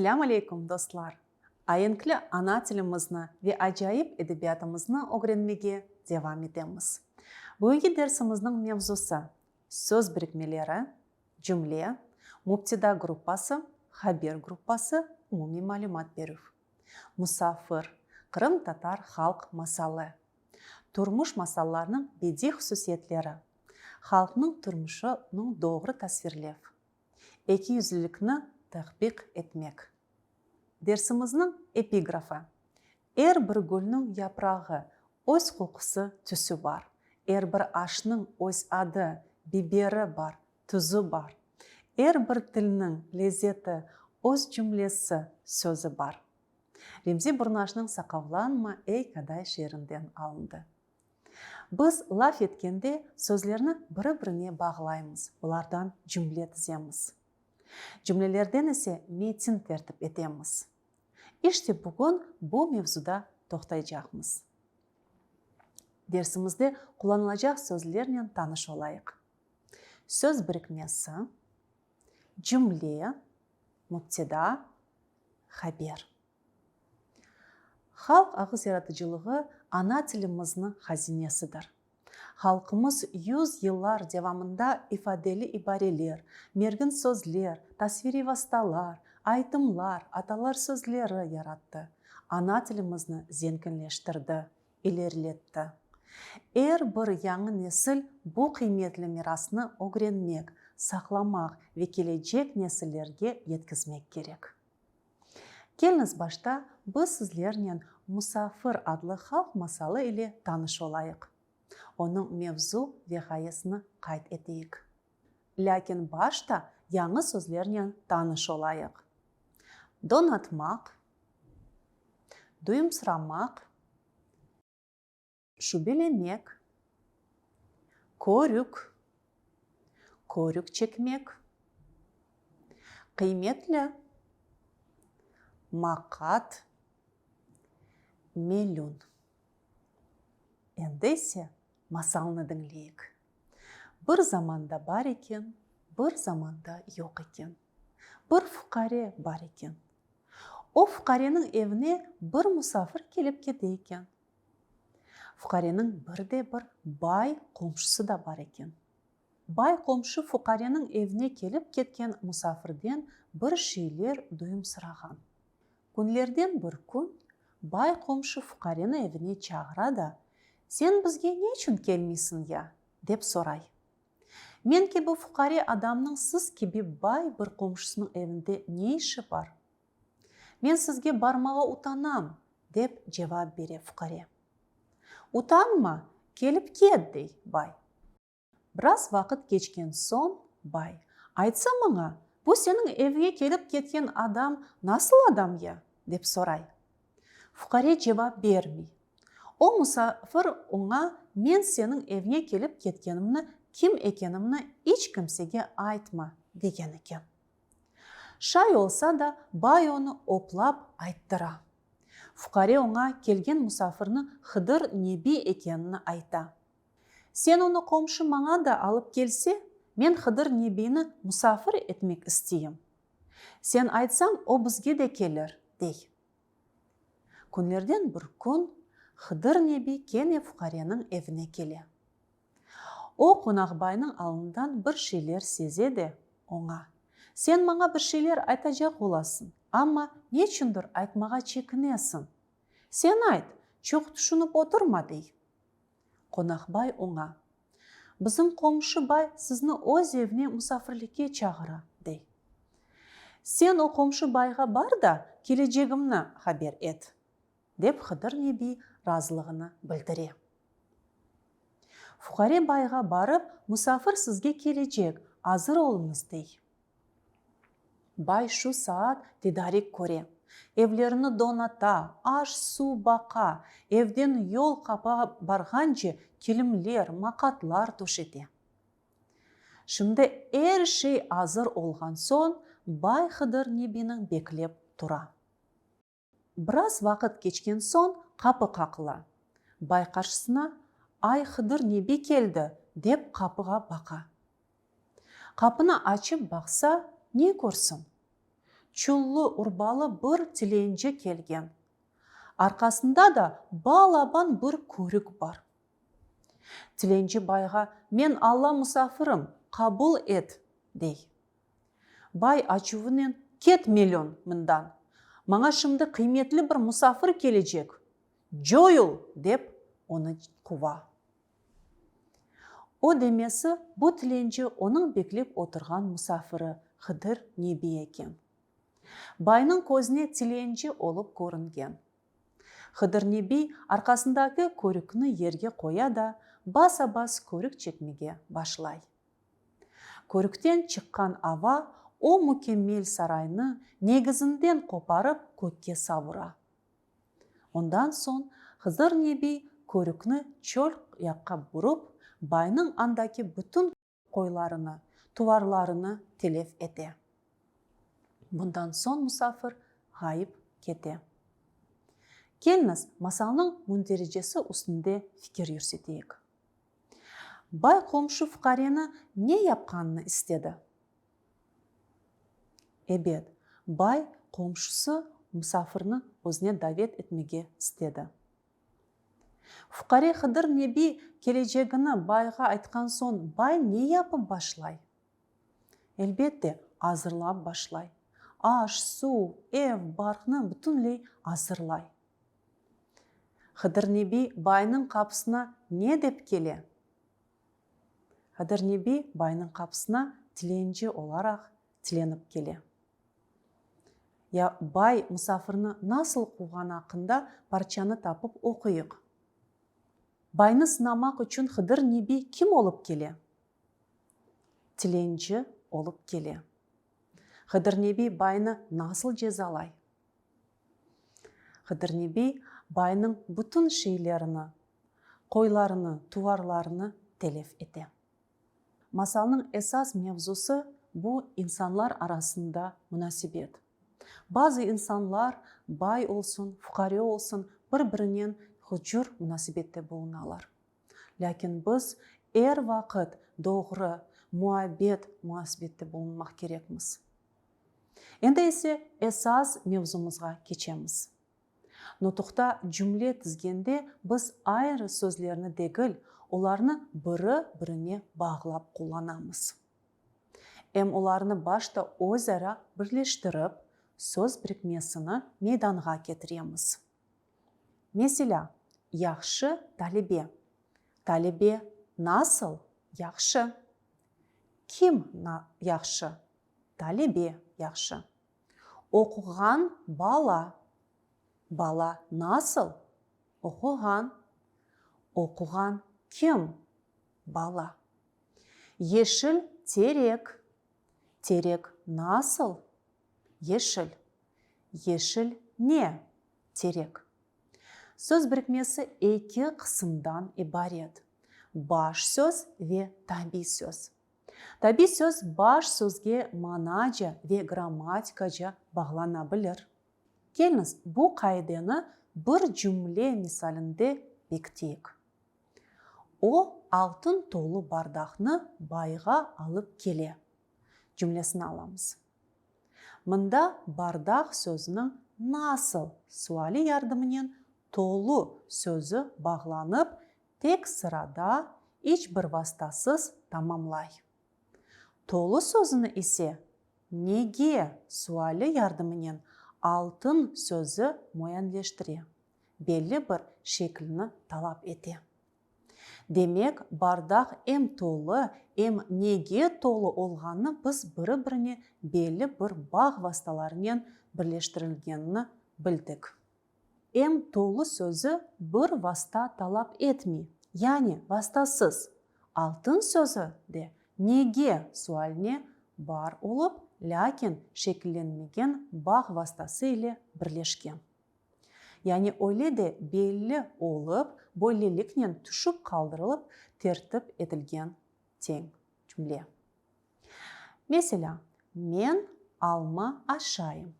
Ассаляму алейкум, достар. Айынклы ана тілімізні ве ажайып әдебиятымызны öğrenmеге девам етеміз. Бүгінгі дәрсіміздің мевзусы сөз бірікмелері, жүмле, муптида группасы, хабер группасы, umumiy ma'lumot беру. Musafir, Qrim татар xalq масалы. Turmush masallarının bediy xususiyatlari. Xalqning turmushini doğru tasvirlab. Екі yüzlülükni tatbiq etmek. Дерсіміздің эпиграфы. Әр бір гүлнің япрағы өз қоқысы түсі бар. Әр бір ашның өз ады, бибері бар, тұзы бар. Әр бір тілінің лезеті, өз жүмлесі, сөзі бар. Ремзи Бұрнашның сақавланма әй кадай шерінден алынды. Біз лаф еткенде сөзлеріні бірі-біріне бағылаймыз, бұлардан жүмле тіземіз. Жүмлелерден есе метин тәртіп етеміз. Іште бүгін бұл мевзуда тоқтайжақмыз. Дерсімізде қоланылажақ сөзлермен таныш олайық. Сөз бірікмесі, жүмле, мұптеда, хабер. Халық ағыс яратыжылығы ана тіліміздің хазинесідір. Халқымыз yüz yıllar devamında ifadeli ibareler, mergin sözler, tasviri vastалар, айтымлар, аталар сөзлері яратты. Ана тілімізді зенкінлештірді, илерлетті. Әр бір яңы несіл бұл қиметлі мирасны огренмек, сақламақ ве келечек несілерге еткізмек керек. Келіңіз башта біз сізлернен Мұсафыр адлы халық масалы ile таныш олайық. Оның мевзу ве ғайысыны қайт етейік. Ләкин башта яңы сөзлернен таныш олайық. Донатмақ, сұрамақ, шүбелемек, көрік, көрік чекмек, қиметлі, мақат, миллион. Ендесе масалны діңлейік. Бір заманда бар екен, бір заманда жоқ екен. Бір фұқаре бар екен. О фұқаренің евіне бір мұсафыр келіп кеді екен. Фұқаренің бірде бір бай қомшысы да бар екен. Бай қомшы фұқаренің евіне келіп кеткен мұсафырден бір шейлер дүйім сұраған. Күнлерден бір күн бай қомшы фұқарені евіне чағырады сен бізге не үшін келмейсің я деп сорай мен кебі фұқари адамның сіз кебі бай бір қомшысының evінде не іші бар мен сізге бармаға утанам деп жауап бере фұқари утанма келіп кет дей бай. Біраз вақыт кечкен соң бай айтса маңа бұл сенің evге келіп кеткен адам насыл адам я? деп сорай. Фұқаре жауап бермей о мұсафыр оңа мен сенің evіңе келіп кеткенімні кім екенімні ешкімсеге айтма деген екен. Шай олса да бай оны оплап айттыра. Фұқаре оңа келген мұсафырны хыдыр неби екенін айта. Сен оны қомшы маңа да алып келсе мен хыдыр небині мұсафыр етмек істейім. Сен айтсаң о бізге де келер дей. Күнлерден бір күн хыдыр неби кене фұқаренің евіне келе. О қонақбайның алындан бір шейлер сезеді оңа. Сен маңа бір айтажақ боласың амма не үшіндір айтмаға чекінесің сен айт чоқ тұшынып отырма дей қонақбай оңа біздің қомшы бай сізні өз евіне мұсафірлікке чағыра дей сен о қомшы байға бар да кележегімні хабер ет деп Хыдыр неби разылығыны білдіре. Фұқаре байға барып, мұсафыр сізге келечек, азыр олыңыз дей. Бай шу саат дидарик көре. Евлеріні доната, аш су бақа, евден йол қапа барғанчы келімлер, мақатлар тушете. Шымды әр шей азыр олған сон, бай Хыдыр небінің беклеп тұра. Біраз вақыт кечкен соң қапы қақыла. Бай қаршысына ай хыдыр небе келді? деп қапыға бақа. Қапыны ашып бақса не көрсін. Чуллы урбалы бір тиленче келген. Арқасында да балабан бір көрік бар. Тиленче байға мен алла мұсафырым қабыл ет дей. Бай ачуынен кет миллион мындан. Маңа шымды қиметлі бір мұсафыр келечек жойыл деп оны қува. О демесі бұл тіленші оның беклеп отырған мұсафыры. Хыдыр небе екен байның көзіне тіленші олып көрінген Хыдыр неби арқасындағы көрікні ерге қоя да баса бас көрік чекмеге башлай көріктен шыққан ава о мүкеммел сарайны негізінден қопарып көкке савыра ондан соң хызыр неби көрікні чөл жаққа бұрып байның андаки бүтін қойларыны туварларыны телеф ете. Бұндан соң мұсафыр ғайып кете. Келіңіз масалның мұнтережесі үстінде фикер жүрсетейік бай қомшы фуқарені не япқанын істеді? Эбет, бай қомшысы мұсафырны өзіне давет етмеге істеді. Фуқари хыдыр неби келечегіні байға айтқан соң бай не япып башлай? Әлбетте азырлап башлай. Аш су эв барқны бүтінлей азырлай. Хыдыр неби байның қапысына не деп келе хыдыр неби байның қапысына тіленже оларақ тіленіп келе я бай мұсафырны насыл қуған ақында парчаны тапып оқиық байны сынамақ үшін хыдыр неби кім олып келе тіленші олып келе. Хыдыр неби байны насыл жезалай. Хыдыр неби байның бүтін шейлеріні қойларыны туарларыны телеф ете. Масалның esas мевзусы бұл инсанлар арасында мұнасибет Базы инсанлар бай олсын, фуқаре олсын, бір-бірінен хұджур мұнасибетте болуналар. Ләкин біз әр вақыт доғры, муабет муасибетте болмақ керекміз. Енді есе эсаз мевзумызға кечеміз. Нотықта жүмле тізгенде біз айры сөзлеріні дегіл, оларны бірі біріне бағлап қоланамыз. Эм оларны башта өзара бірлештіріп, сөз бірікмесіні мейданға кетіреміз Месіля, яқшы талибе талибе насыл яқшы кім яқшы талибе яқшы оқыған бала. Бала насыл? Оқыған. Оқыған кім? Бала. Ешіл терек. Терек насыл? Ешіл. Ешіл не? Терек. Сөз бірікмесі екі қысымдан ибарет. Баш сөз ве таби сөз. Таби сөз баш сөзге манаджа ве грамматикажа бағлана білір келіңіз бұл қайдені бір жүмле мисалінде бектейік о алтын толы бардақны байға алып келе жүмлесін аламыз мында бардақ сөзінің насыл суали ярдымымен толу сөзі бағланып тек сырада бір вастасыз тамамлай толу сөзіні есе неге суали ярдымымен алтын сөзі моянлештіре белі бір шекіліні талап ете. Демек бардақ эм толы эм неге толы олғаны біз бірі біріне белі бір баг васталарымен бірлештірілгенін білдік. Эм толы сөзі бір васта талап етмей яғни вастасыз. Алтын сөзі де неге суаліне бар олып ләкин шекілленмеген баг вастасы ile бірлешкен яғни ойледе белі олып бойлелікнен түшіп қалдырылып тертіп етілген тең жүмле Mesela мен алма ашайым.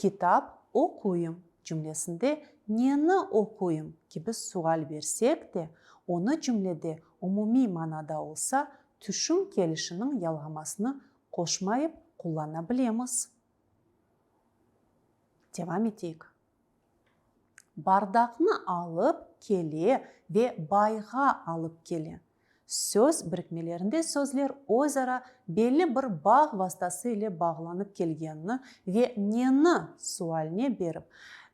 Китап оқуым жүмлесінде нені оқуым gibi суал берсек те оны жүмледе умуми манада олса түшім келішінің ялғамасыны қошмайып қолана білеміз Devam etейік. Бардақны алып келе ве байға алып келе. Сөз бірікмелерінде сөзлер өзара белі бір баг вастасы ile бағланып келгенні ве нені суальне беріп,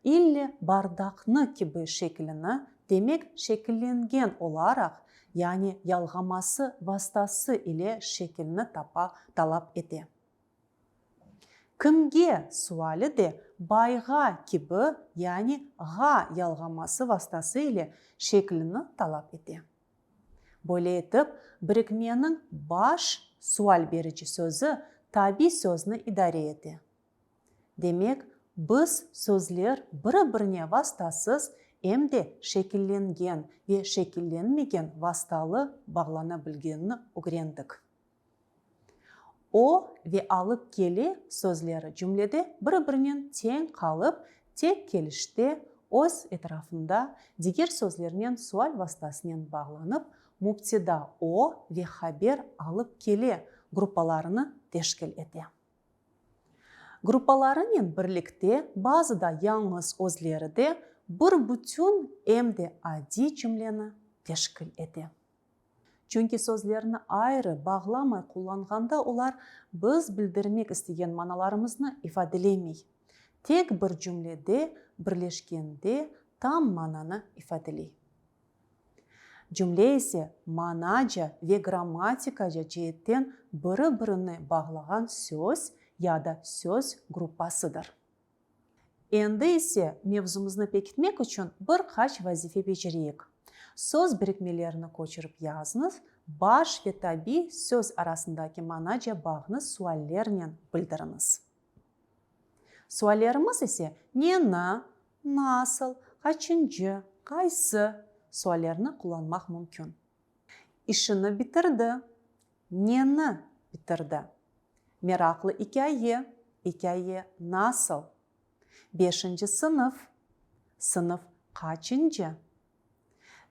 илле бардақны кебі шекіліні демек шекілленген оларақ, яғни ялғамасы вастасы ile шекіліні тапа талап ете кімге суалі де байға кібі яғни ға ялғамасы вастасы или шекіліні талап ете Бөле етіп, бірікменің баш суал берічі сөзі таби сөзіні идаре ете демек біз сөзлер бірі-біріне вастасыз әмде шекілленген ве шекілленмеген васталы бағлана білгенні үгрендік. О ve алып келе сөзлері жүмледе бір-бірінен тең қалып тек келіште өз etrafında дигер сөзлермен суаль вастасымен бағланып муптида о ве хабер алып келе группаларыны тешкіл ете. Группаларымен бірлікте базыда яңыз өзлері де бір бүтін эмде ади жүмлені тешкіл ете чөнки сөздеріні айры бағламай қолданғанда олар біз білдірмек істеген маналарымызны ифаделемей тек бір жүмледе бірлешкенде там мананы ифаделей жүмле есе манаджа ве грамматикажа жиеттен бірі біріні бағлаған сөз яда сөз группасыдыр. Енді есе мевзумызны пекітмек үшін бір қач вазифе бечерейік сөз бірікмелерін көшіріп yazыңыз баш ве сөз арасындағы манаджа бағыңыз суаллермен білдіріңіз суаллеріміз есе нені насыл қачынжы қайсы суаллеріні қолданмақ мүмкін ішіні бітірді нені бітірді мерақлы икәйе икәйе насыл. Бешінші сынып сынып қачынжы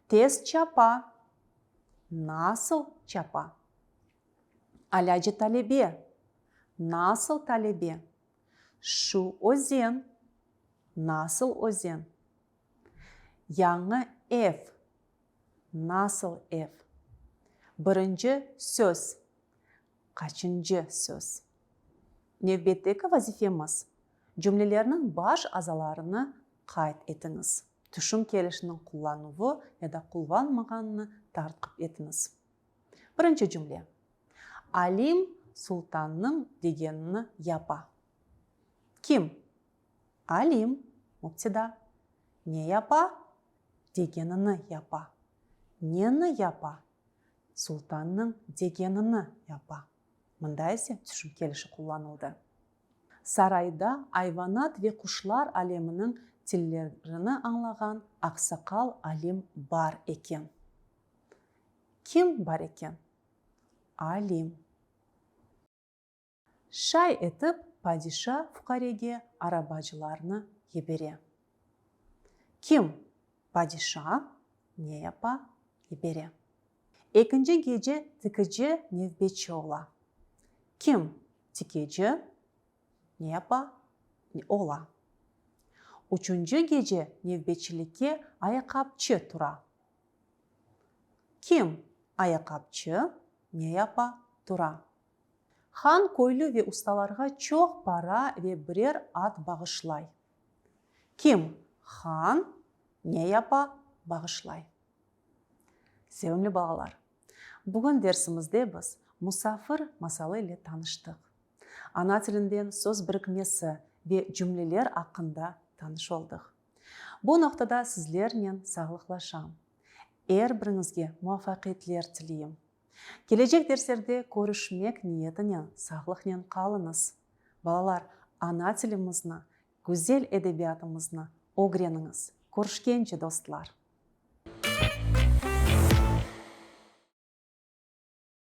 Тез чапа. Насыл чапа. Аляджи талебе. Насыл талебе. Шу озен. Насыл озен. Яңы эв. Насыл эв. Бірінші сөз. Қачынжы сөз. Невбеттегі вазифеміз. Жүмлелерінің баш азаларыны қайт етіңіз түшім келішінің құллануы яда құлланмағанны тартқып етіңіз бірінші жүмле алим султанның дегенні япа кім алим муптида не япа дегеніні япа нені япа султанның дегеніні япа мында есе түшім келіші қолданылды сарайда айванат ве құшлар әлемінің тілдеріні аңлаған ақсақал алим бар екен. Кім бар екен? Алим. Шай етіп падиша фукареге арабажыларны ебере. Кім? Падиша? Не япа? Ебере. Екінші геже тікіже невбечі ола кім? Тікеже не япа ола Üçüncü gece nevbetçilikке ayakkabıcı tura. Kim ayakkabıcı? Ne yapa tura? Хан көйлі ве ұсталарға чоқ пара ве бірер ат бағышлай. Ким? Хан не япа бағышлай. Севімлі балалар, бүгін дерсімізде біз мұсафыр масалы ile таныштық. Ана тілінден сөз бірікмесі ве жүмлелер ақында таныш болдық бұл ноқтада сіздермен сағлықлашам. Әр біріңізге муафақиетлер тілеймін келешек дерстерде көрішмек ниетінен сағлықнен қалыңыз. Балалар ана тілімізні гүзел әдебиетімізні огреніңіз. Көрішкенше достылар.